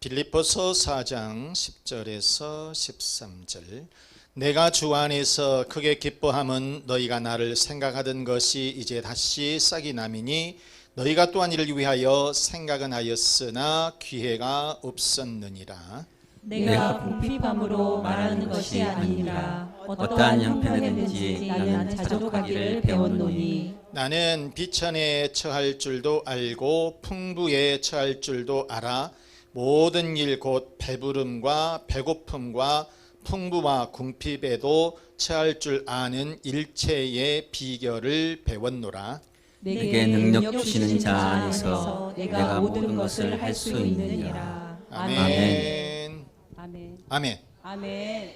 빌립보서 4장 10절에서 13절. 내가 주 안에서 크게 기뻐함은 너희가 나를 생각하던 것이 이제 다시 싹이 나미니 너희가 또한 이를 위하여 생각은 하였으나 기회가 없었느니라. 내가 궁핍함으로 말하는 것이 아니라. 어떠한 형편에든지 나는 자족하기를 배웠노니. 나는 비천에 처할 줄도 알고 풍부에 처할 줄도 알아 모든 일 곧 배부름과 배고픔과 풍부와 궁핍에도 처할 줄 아는 일체의 비결을 배웠노라. 내게 능력 주시는 자 안에서 내가 모든 것을 할 수 있느니라. 아멘. 아멘. 아멘. 아멘.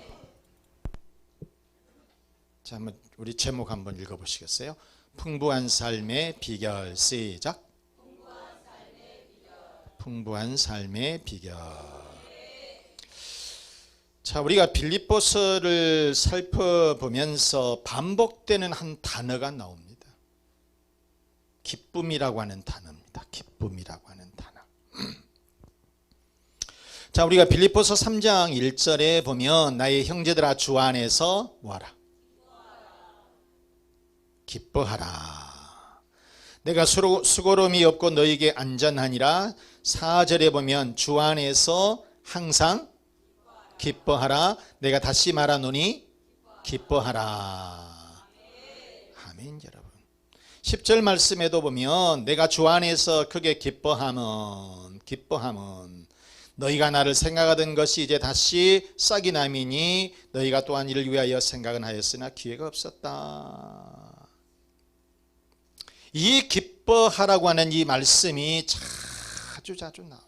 자 한번 우리 제목 한번 읽어보시겠어요? 풍부한 삶의 비결. 시작 풍부한 삶의 비결. 자 우리가 빌립보서를 살펴보면서 반복되는 한 단어가 나옵니다. 기쁨이라고 하는 단어입니다. 기쁨이라고 하는 단어. 자 우리가 빌립보서 3장 1절에 보면 나의 형제들아 주 안에서 뭐하라? 기뻐하라. 내가 수고, 수고로움이 없고 너에게 안전하니라. 4절에 보면 주 안에서 항상 기뻐하라. 내가 다시 말하노니 기뻐하라. 아멘 여러분. 10절 말씀에도 보면 내가 주 안에서 크게 기뻐함은 기뻐함은 너희가 나를 생각하던 것이 이제 다시 싹이 남이니 너희가 또한 이를 위하여 생각은 하였으나 기회가 없었다. 이 기뻐하라고 하는 이 말씀이 자주 자주 나와요.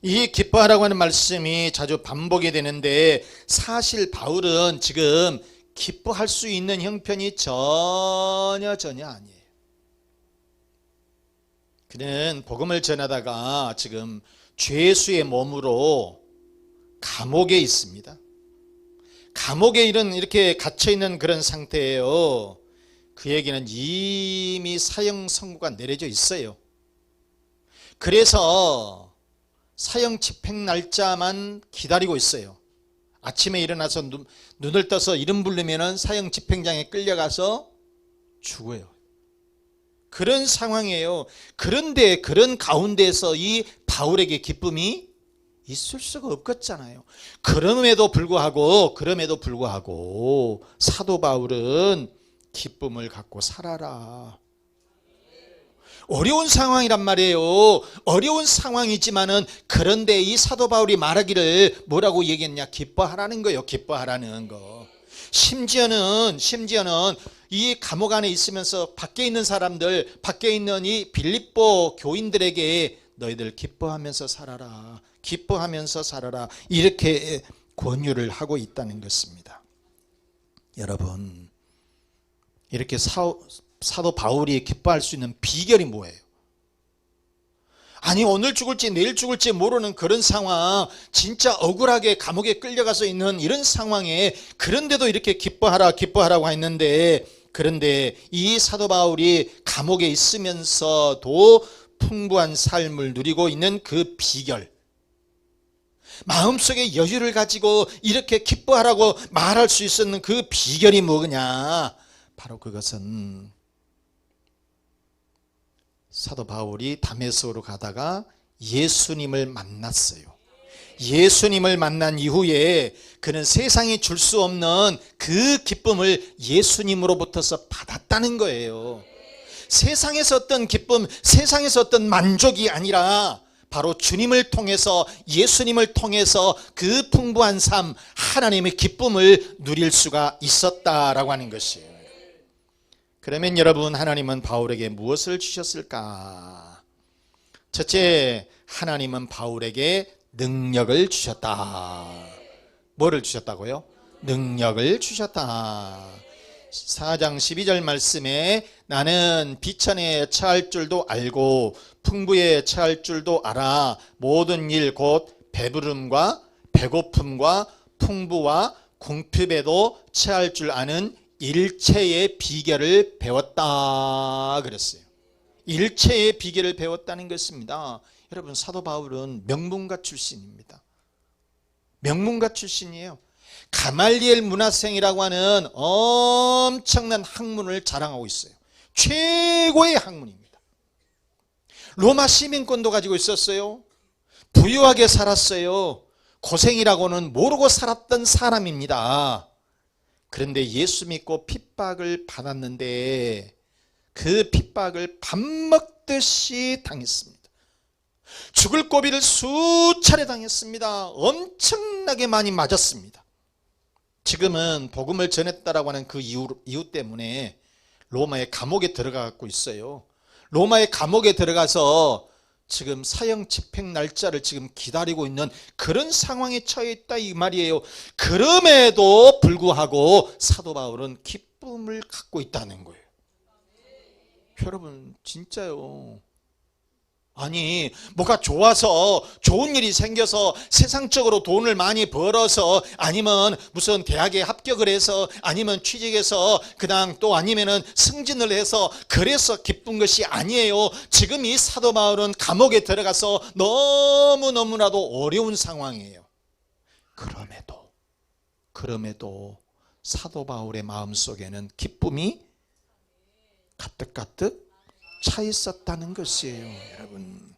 이 기뻐하라고 하는 말씀이 자주 반복이 되는데 사실 바울은 지금 기뻐할 수 있는 형편이 전혀 전혀 아니에요. 그는 복음을 전하다가 지금 죄수의 몸으로 감옥에 있습니다. 감옥에 이런 이렇게 갇혀 있는 그런 상태예요. 그에게는 이미 사형 선고가 내려져 있어요. 그래서 사형 집행 날짜만 기다리고 있어요. 아침에 일어나서 눈, 눈을 떠서 이름 부르면은 사형 집행장에 끌려가서 죽어요. 그런 상황이에요. 그런데 그런 가운데서 이 바울에게 기쁨이 있을 수가 없겠잖아요. 그럼에도 불구하고 그럼에도 불구하고 사도 바울은 기쁨을 갖고 살아라. 어려운 상황이란 말이에요. 어려운 상황이지만은 그런데 이 사도 바울이 말하기를 뭐라고 얘기했냐? 기뻐하라는 거예요. 기뻐하라는 거. 심지어는 심지어는 이 감옥 안에 있으면서 밖에 있는 사람들, 밖에 있는 이 빌립보 교인들에게 너희들 기뻐하면서 살아라. 기뻐하면서 살아라. 이렇게 권유를 하고 있다는 것입니다. 여러분, 이렇게 사, 사도 바울이 기뻐할 수 있는 비결이 뭐예요? 아니 오늘 죽을지 내일 죽을지 모르는 그런 상황 진짜 억울하게 감옥에 끌려가서 있는 이런 상황에 그런데도 이렇게 기뻐하라 기뻐하라고 했는데 그런데 이 사도 바울이 감옥에 있으면서도 풍부한 삶을 누리고 있는 그 비결 마음속에 여유를 가지고 이렇게 기뻐하라고 말할 수 있었는 그 비결이 뭐냐 바로 그것은 사도 바울이 담에스로 가다가 예수님을 만났어요. 예수님을 만난 이후에 그는 세상이 줄 수 없는 그 기쁨을 예수님으로부터서 받았다는 거예요. 세상에서 어떤 기쁨, 세상에서 어떤 만족이 아니라 바로 주님을 통해서 예수님을 통해서 그 풍부한 삶, 하나님의 기쁨을 누릴 수가 있었다라고 하는 것이에요. 그러면 여러분 하나님은 바울에게 무엇을 주셨을까? 첫째, 하나님은 바울에게 능력을 주셨다. 뭐를 주셨다고요? 능력을 주셨다. 4장 12절 말씀에 나는 비천에 처할 줄도 알고 풍부에 처할 줄도 알아 모든 일 곧 배부름과 배고픔과 풍부와 궁핍에도 처할 줄 아는 일체의 비결을 배웠다 그랬어요. 일체의 비결을 배웠다는 것입니다. 여러분 사도 바울은 명문가 출신입니다. 명문가 출신이에요. 가말리엘 문화생이라고 하는 엄청난 학문을 자랑하고 있어요. 최고의 학문입니다. 로마 시민권도 가지고 있었어요. 부유하게 살았어요. 고생이라고는 모르고 살았던 사람입니다. 그런데 예수 믿고 핍박을 받았는데 그 핍박을 밥 먹듯이 당했습니다. 죽을 고비를 수차례 당했습니다. 엄청나게 많이 맞았습니다. 지금은 복음을 전했다라고 하는 그 이유, 이유 때문에 로마의 감옥에 들어가고 있어요. 로마의 감옥에 들어가서 지금 사형 집행 날짜를 지금 기다리고 있는 그런 상황에 처해 있다 이 말이에요. 그럼에도 불구하고 사도 바울은 기쁨을 갖고 있다는 거예요. 여러분 진짜요. 아니 뭐가 좋아서 좋은 일이 생겨서 세상적으로 돈을 많이 벌어서 아니면 무슨 대학에 합격을 해서 아니면 취직해서 그냥 또 아니면은 승진을 해서 그래서 기쁜 것이 아니에요. 지금 이 사도 바울은 감옥에 들어가서 너무 너무나도 어려운 상황이에요. 그럼에도 그럼에도 사도 바울의 마음 속에는 기쁨이 가득가득 차 있었다는 것이에요, 여러분.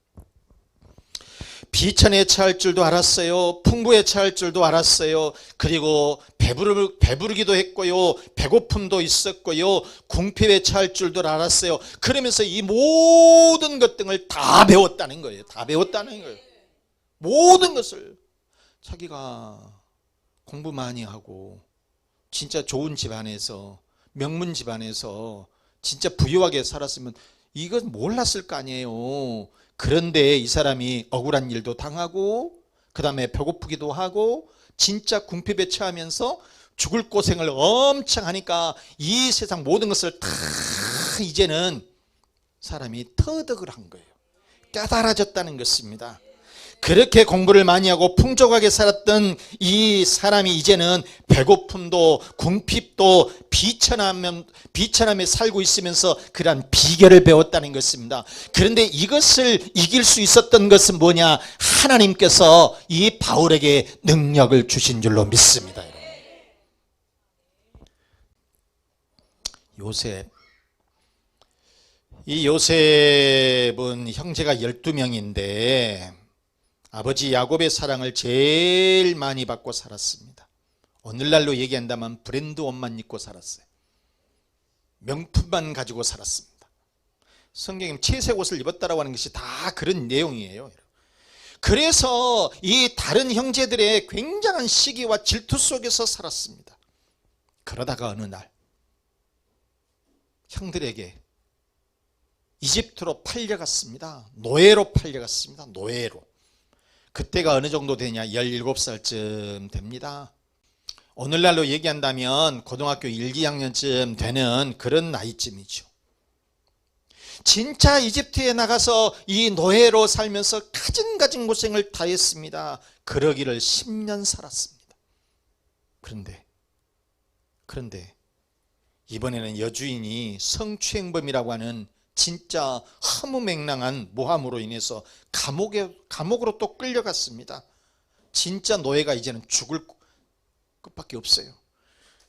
비천에 처할 줄도 알았어요. 풍부에 처할 줄도 알았어요. 그리고 배부르, 배부르기도 했고요. 배고픔도 있었고요. 궁핍에 처할 줄도 알았어요. 그러면서 이 모든 것들을 다 배웠다는 거예요. 다 배웠다는 거예요. 모든 것을 자기가 공부 많이 하고 진짜 좋은 집안에서 명문 집안에서 진짜 부유하게 살았으면 이건 몰랐을 거 아니에요. 그런데 이 사람이 억울한 일도 당하고 그 다음에 배고프기도 하고 진짜 궁핍에 처하면서 죽을 고생을 엄청 하니까 이 세상 모든 것을 다 이제는 사람이 터득을 한 거예요. 깨달아졌다는 것입니다. 그렇게 공부를 많이 하고 풍족하게 살았던 이 사람이 이제는 배고픔도 궁핍도 비천하면 비천함에 살고 있으면서 그러한 비결을 배웠다는 것입니다. 그런데 이것을 이길 수 있었던 것은 뭐냐? 하나님께서 이 바울에게 능력을 주신 줄로 믿습니다. 요셉 이 요셉은 형제가 12명인데 아버지 야곱의 사랑을 제일 많이 받고 살았습니다. 오늘날로 얘기한다면 브랜드 옷만 입고 살았어요. 명품만 가지고 살았습니다. 성경에 채색 옷을 입었다라고 하는 것이 다 그런 내용이에요. 그래서 이 다른 형제들의 굉장한 시기와 질투 속에서 살았습니다. 그러다가 어느 날 형들에게 이집트로 팔려갔습니다. 노예로 팔려갔습니다. 노예로. 그때가 어느 정도 되냐? 17살쯤 됩니다. 오늘날로 얘기한다면 고등학교 1, 2학년쯤 되는 그런 나이쯤이죠. 진짜 이집트에 나가서 이 노예로 살면서 가진 가진 고생을 다 했습니다. 그러기를 10년 살았습니다. 그런데 그런데 이번에는 여주인이 성추행범이라고 하는 진짜 허무맹랑한 모함으로 인해서 감옥에 감옥으로 또 끌려갔습니다. 진짜 노예가 이제는 죽을 것밖에 없어요.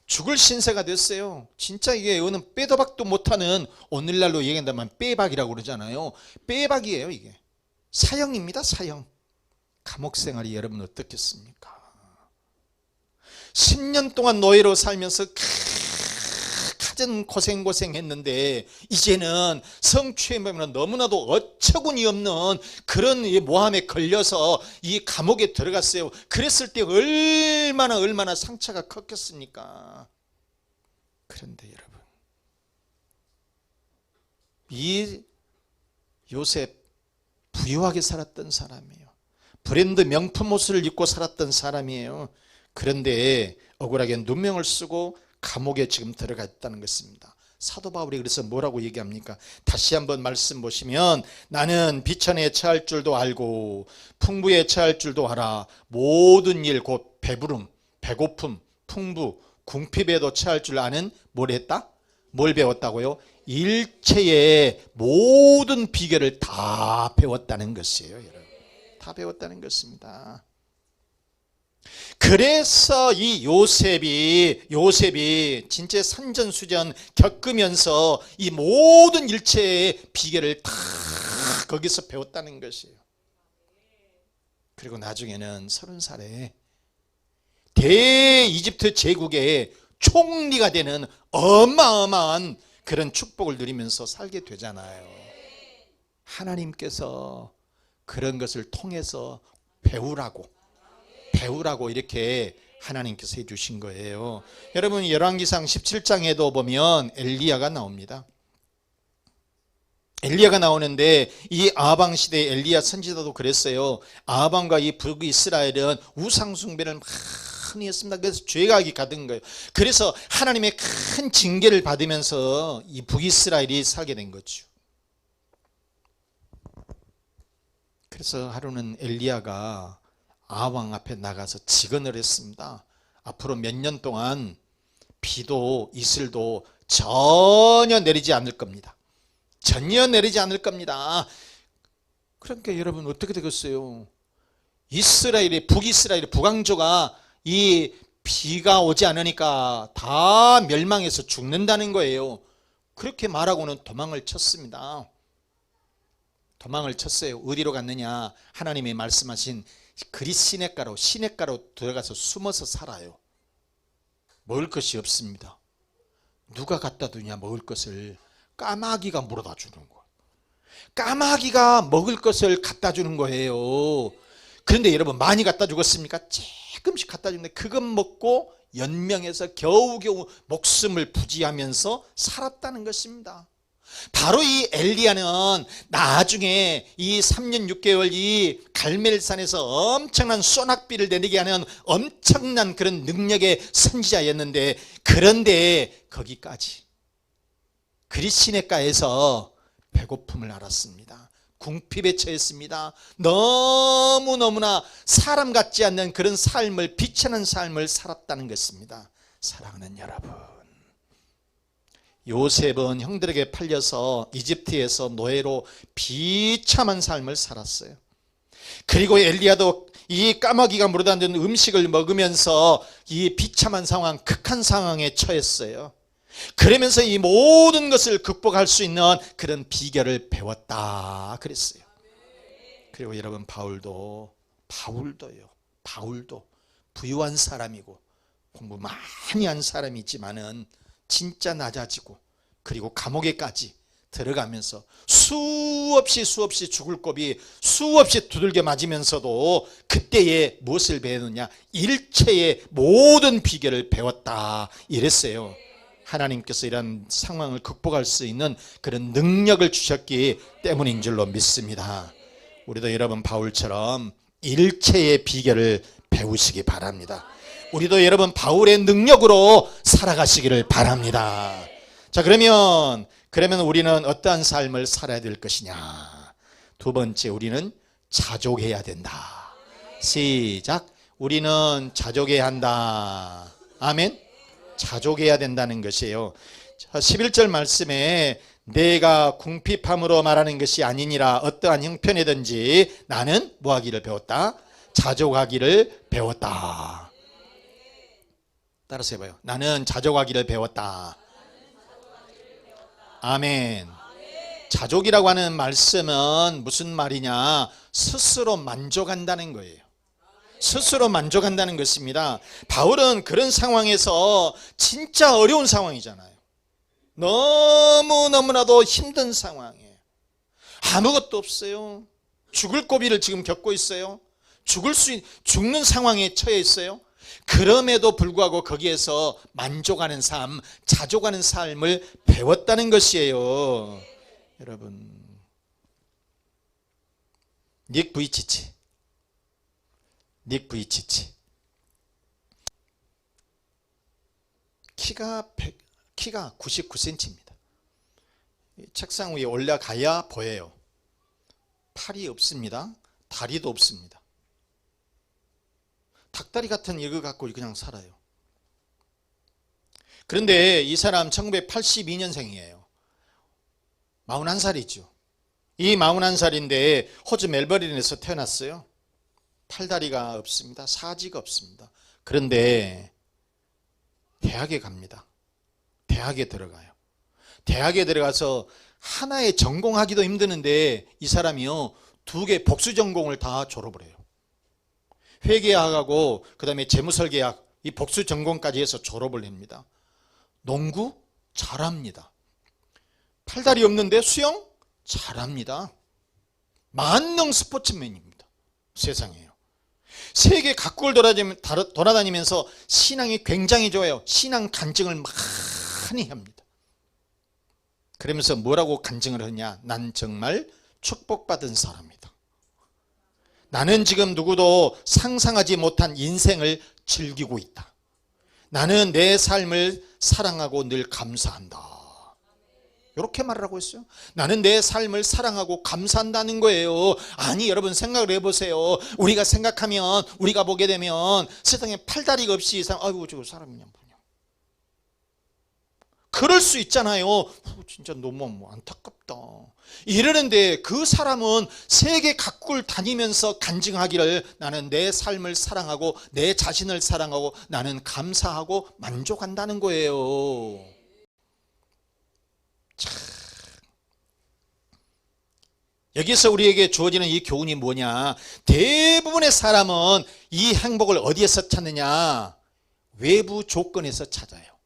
죽을 신세가 됐어요. 진짜 이게 이거는 빼도 박도 못하는 오늘날로 얘기한다면 빼박이라고 그러잖아요. 빼박이에요 이게. 사형입니다 사형. 감옥 생활이 여러분 어떻겠습니까? 10년 동안 노예로 살면서 가진 고생 고생 했는데 이제는 성추행범이는 너무나도 어처구니 없는 그런 이 모함에 걸려서 이 감옥에 들어갔어요. 그랬을 때 얼마나 얼마나 상처가 컸겠습니까? 그런데 여러분 이 요셉 부유하게 살았던 사람이에요. 브랜드 명품 옷을 입고 살았던 사람이에요. 그런데 억울하게 누명을 쓰고 감옥에 지금 들어가 있다는 것입니다. 사도 바울이 그래서 뭐라고 얘기합니까? 다시 한번 말씀 보시면 나는 비천에 처할 줄도 알고 풍부에 처할 줄도 알아 모든 일 곧 배부름, 배고픔, 풍부, 궁핍에도 처할 줄 아는 뭘 했다? 뭘 배웠다고요? 일체의 모든 비결을 다 배웠다는 것이에요, 여러분. 다 배웠다는 것입니다. 그래서 이 요셉이 요셉이 진짜 산전수전 겪으면서 이 모든 일체의 비결을 다 거기서 배웠다는 것이에요. 그리고 나중에는 서른 살에 대이집트 제국의 총리가 되는 어마어마한 그런 축복을 누리면서 살게 되잖아요. 하나님께서 그런 것을 통해서 배우라고 배우라고 이렇게 하나님께서 해주신 거예요. 여러분 열왕기상 17장에도 보면 엘리야가 나옵니다. 엘리야가 나오는데 이 아방 시대 엘리야 선지자도 그랬어요. 아방과 이 북이스라엘은 우상 숭배를 많이 했습니다. 그래서 죄악이 가득한 거예요. 그래서 하나님의 큰 징계를 받으면서 이 북이스라엘이 살게 된 거죠. 그래서 하루는 엘리야가 아왕 앞에 나가서 직언을 했습니다. 앞으로 몇 년 동안 비도 이슬도 전혀 내리지 않을 겁니다. 전혀 내리지 않을 겁니다. 그러니까 여러분 어떻게 되겠어요? 이스라엘의 북이스라엘의 북왕조가 이 비가 오지 않으니까 다 멸망해서 죽는다는 거예요. 그렇게 말하고는 도망을 쳤습니다. 도망을 쳤어요. 어디로 갔느냐? 하나님이 말씀하신 그리 시냇가로 시냇가로 들어가서 숨어서 살아요. 먹을 것이 없습니다. 누가 갖다 두냐 먹을 것을 까마귀가 물어다 주는 거예요. 까마귀가 먹을 것을 갖다 주는 거예요. 그런데 여러분 많이 갖다 주겠습니까? 조금씩 갖다 주는데 그것 먹고 연명해서 겨우겨우 목숨을 부지하면서 살았다는 것입니다. 바로 이 엘리야는 나중에 이 3년 6개월 이 갈멜산에서 엄청난 소낙비를 내리게 하는 엄청난 그런 능력의 선지자였는데 그런데 거기까지 그리시네가에서 배고픔을 알았습니다. 궁핍에 처했습니다. 너무너무나 사람 같지 않는 그런 삶을 비천한 삶을 살았다는 것입니다. 사랑하는 여러분. 요셉은 형들에게 팔려서 이집트에서 노예로 비참한 삶을 살았어요. 그리고 엘리야도 이 까마귀가 물어다는 음식을 먹으면서 이 비참한 상황, 극한 상황에 처했어요. 그러면서 이 모든 것을 극복할 수 있는 그런 비결을 배웠다 그랬어요. 그리고 여러분 바울도 바울도요. 바울도 부유한 사람이고 공부 많이 한 사람이지만은 진짜 낮아지고 그리고 감옥에까지 들어가면서 수없이 수없이 죽을 곱이 수없이 두들겨 맞으면서도 그때에 무엇을 배웠느냐? 일체의 모든 비결을 배웠다. 이랬어요. 하나님께서 이런 상황을 극복할 수 있는 그런 능력을 주셨기 때문인 줄로 믿습니다. 우리도 여러분 바울처럼 일체의 비결을 배우시기 바랍니다 우리도 여러분 바울의 능력으로 살아가시기를 바랍니다. 자, 그러면 그러면 우리는 어떠한 삶을 살아야 될 것이냐? 두 번째 우리는 자족해야 된다. 시작. 우리는 자족해야 한다. 아멘. 자족해야 된다는 것이에요. 자, 11절 말씀에 내가 궁핍함으로 말하는 것이 아니니라 어떠한 형편이든지 나는 뭐하기를 배웠다? 자족하기를 배웠다. 따라서 해봐요. 나는 자족하기를 배웠다. 아멘. 자족이라고 하는 말씀은 무슨 말이냐? 스스로 만족한다는 거예요. 스스로 만족한다는 것입니다. 바울은 그런 상황에서 진짜 어려운 상황이잖아요. 너무너무나도 힘든 상황이에요. 아무것도 없어요. 죽을 고비를 지금 겪고 있어요. 죽을 수, 있, 죽는 상황에 처해 있어요. 그럼에도 불구하고 거기에서 만족하는 삶, 자족하는 삶을 배웠다는 것이에요. 여러분, 닉 부이치치, 닉 부이치치, 키가 100, 키가 99cm입니다. 책상 위에 올라가야 보여요. 팔이 없습니다. 다리도 없습니다. 닭다리 같은 이거 갖고 그냥 살아요. 그런데 이 사람 1982년생이에요. 41살이죠. 이 41살인데 호주 멜버른에서 태어났어요. 팔다리가 없습니다. 사지가 없습니다. 그런데 대학에 갑니다. 대학에 들어가요. 대학에 들어가서 하나에 전공하기도 힘드는데 이 사람이요 두 개 복수 전공을 다 졸업을 해요. 회계학하고 그다음에 재무설계학 이 복수 전공까지 해서 졸업을 합니다. 농구 잘합니다. 팔다리 없는데 수영 잘합니다. 만능 스포츠맨입니다. 세상에요. 세계 각국을 돌아다니면서 신앙이 굉장히 좋아요. 신앙 간증을 많이 합니다. 그러면서 뭐라고 간증을 하냐? 난 정말 축복받은 사람이다. 나는 지금 누구도 상상하지 못한 인생을 즐기고 있다. 나는 내 삶을 사랑하고 늘 감사한다. 이렇게 말을 하고 있어요. 나는 내 삶을 사랑하고 감사한다는 거예요. 아니, 여러분 생각을 해보세요. 우리가 생각하면, 우리가 보게 되면 세상에 팔다리가 없이 이 사람, 아이고, 저 사람이냐, 뭐냐. 그럴 수 있잖아요. 어, 진짜 너무 뭐 안타깝다. 이러는데 그 사람은 세계 각국을 다니면서 간증하기를 나는 내 삶을 사랑하고 내 자신을 사랑하고 나는 감사하고 만족한다는 거예요. 여기서 우리에게 주어지는 이 교훈이 뭐냐? 대부분의 사람은 이 행복을 어디에서 찾느냐? 외부 조건에서 찾아요.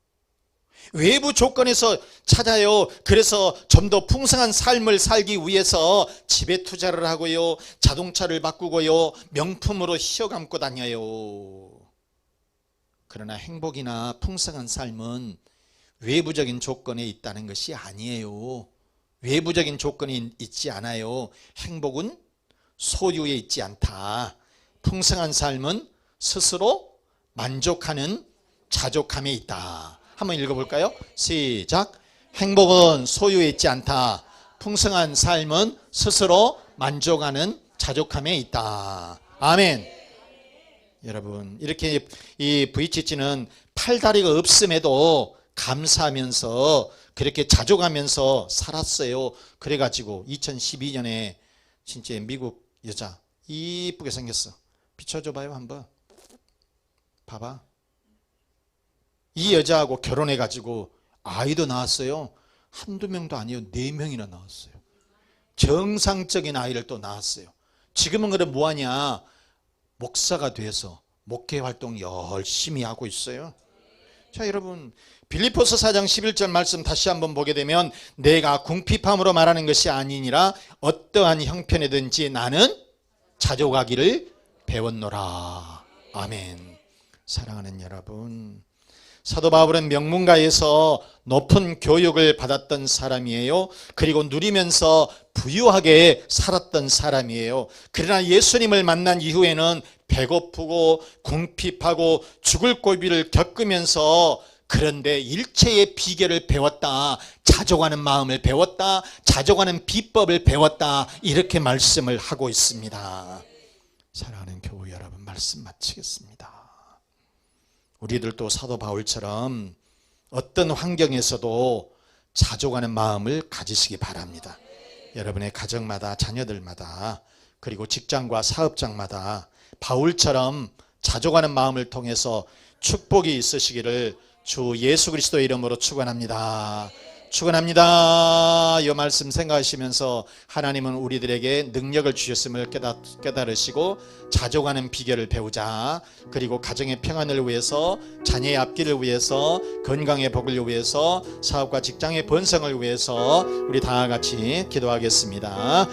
외부 조건에서 찾아요. 그래서 좀 더 풍성한 삶을 살기 위해서 집에 투자를 하고요. 자동차를 바꾸고요. 명품으로 휘어감고 다녀요. 그러나 행복이나 풍성한 삶은 외부적인 조건에 있다는 것이 아니에요. 외부적인 조건이 있지 않아요. 행복은 소유에 있지 않다. 풍성한 삶은 스스로 만족하는 자족함에 있다. 한번 읽어볼까요? 시작. 행복은 소유에 있지 않다. 풍성한 삶은 스스로 만족하는 자족함에 있다. 아멘. 여러분 이렇게 이 VCC는 팔다리가 없음에도 감사하면서 그렇게 자족하면서 살았어요. 그래가지고 2012년에 진짜 미국 여자 이쁘게 생겼어. 비춰줘봐요 한번. 봐봐. 이 여자하고 결혼해가지고 아이도 낳았어요. 한두 명도 아니에요. 네 명이나 낳았어요. 정상적인 아이를 또 낳았어요. 지금은 그럼 뭐하냐? 목사가 돼서 목회 활동 열심히 하고 있어요. 자, 여러분, 빌리포스 4장 11절 말씀 다시 한번 보게 되면 내가 궁핍함으로 말하는 것이 아니니라 어떠한 형편이든지 나는 자족하기를 배웠노라. 아멘. 사랑하는 여러분, 사도 바울은 명문가에서 높은 교육을 받았던 사람이에요. 그리고 누리면서 부유하게 살았던 사람이에요. 그러나 예수님을 만난 이후에는 배고프고 궁핍하고 죽을 고비를 겪으면서 그런데 일체의 비결을 배웠다. 자족하는 마음을 배웠다. 자족하는 비법을 배웠다. 이렇게 말씀을 하고 있습니다. 사랑하는 교우 여러분 말씀 마치겠습니다. 우리들도 사도 바울처럼 어떤 환경에서도 자족하는 마음을 가지시기 바랍니다. 여러분의 가정마다 자녀들마다 그리고 직장과 사업장마다 바울처럼 자족하는 마음을 통해서 축복이 있으시기를 주 예수 그리스도의 이름으로 축원합니다. 축원합니다. 이 말씀 생각하시면서 하나님은 우리들에게 능력을 주셨음을 깨닫, 깨달 으시고 자족하는 비결을 배우자. 그리고 가정의 평안을 위해서 자녀의 앞길을 위해서 건강의 복을 위해서 사업과 직장의 번성을 위해서 우리 다 같이 기도하겠습니다.